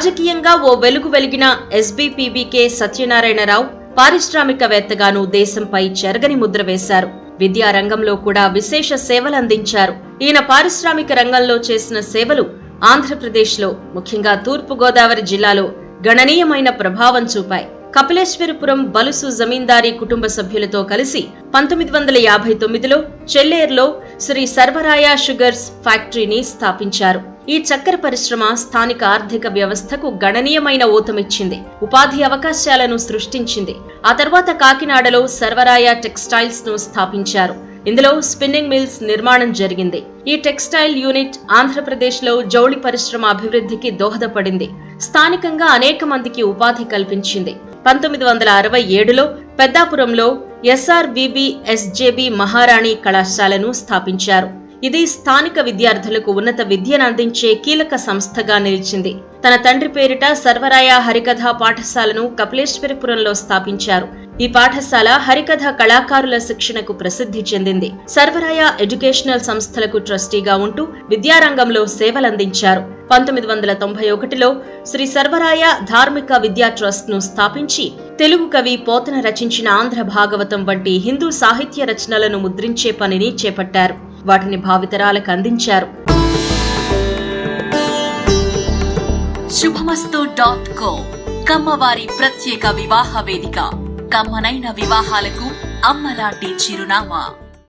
రాజకీయంగా ఓ వెలుగు వెలిగిన ఎస్బీపీబీకే సత్యనారాయణరావు పారిశ్రామికవేత్తగాను దేశంపై చెరగని ముద్ర వేశారు. విద్యా రంగంలో కూడా విశేష సేవలందించారు ఈయన పారిశ్రామిక రంగంలో చేసిన సేవలు ఆంధ్రప్రదేశ్లో ముఖ్యంగా తూర్పు గోదావరి జిల్లాలో గణనీయమైన ప్రభావం చూపాయి. కపిలేశ్వరపురం బలుసు జమీందారీ కుటుంబ సభ్యులతో కలిసి పంతొమ్మిది వందల యాభై తొమ్మిదిలో చెల్లేర్లో శ్రీ సర్వరాయ షుగర్స్ ఫ్యాక్టరీని స్థాపించారు. ఈ చక్కెర పరిశ్రమ స్థానిక ఆర్థిక వ్యవస్థకు గణనీయమైన ఊతమిచ్చింది. ఉపాధి అవకాశాలను సృష్టించింది. ఆ తర్వాత కాకినాడలో సర్వరాయ టెక్స్టైల్స్ను స్థాపించారు. ఇందులో స్పిన్నింగ్ మిల్స్ నిర్మాణం జరిగింది. ఈ టెక్స్టైల్ యూనిట్ ఆంధ్రప్రదేశ్లో జౌళి పరిశ్రమ అభివృద్ధికి దోహదపడింది. స్థానికంగా అనేక మందికి ఉపాధి కల్పించింది. పంతొమ్మిది వందల అరవై ఏడులో పెద్దాపురంలో ఎస్ఆర్విబి ఎస్జేబి మహారాణి కళాశాలను స్థాపించారు. ఇది స్థానిక విద్యార్థులకు ఉన్నత విద్యను అందించే కీలక సంస్థగా నిలిచింది. తన తండ్రి పేరిట సర్వరాయ హరికథా పాఠశాలను కపిలేశ్వరపురంలో స్థాపించారు. ఈ పాఠశాల హరికథ కళాకారుల శిక్షణకు ప్రసిద్ధి చెందింది. సర్వరాయ ఎడ్యుకేషనల్ సంస్థలకు ట్రస్టీగా ఉంటూ విద్యారంగంలో సేవలందించారు. పంతొమ్మిది వందల తొంభై ఒకటిలో శ్రీ సర్వరాయ ధార్మిక విద్యా ట్రస్ట్ను స్థాపించి తెలుగు కవి పోతన రచించిన ఆంధ్ర భాగవతం వంటి హిందూ సాహిత్య రచనలను ముద్రించే పనిని చేపట్టారు. వాటిని భావితరాలకు అందించారు. శుభమస్తు డాట్ కో కమ్మవారి ప్రత్యేక వివాహ వేదిక. కమ్మనైన వివాహాలకు అమ్మలాంటి చిరునామా.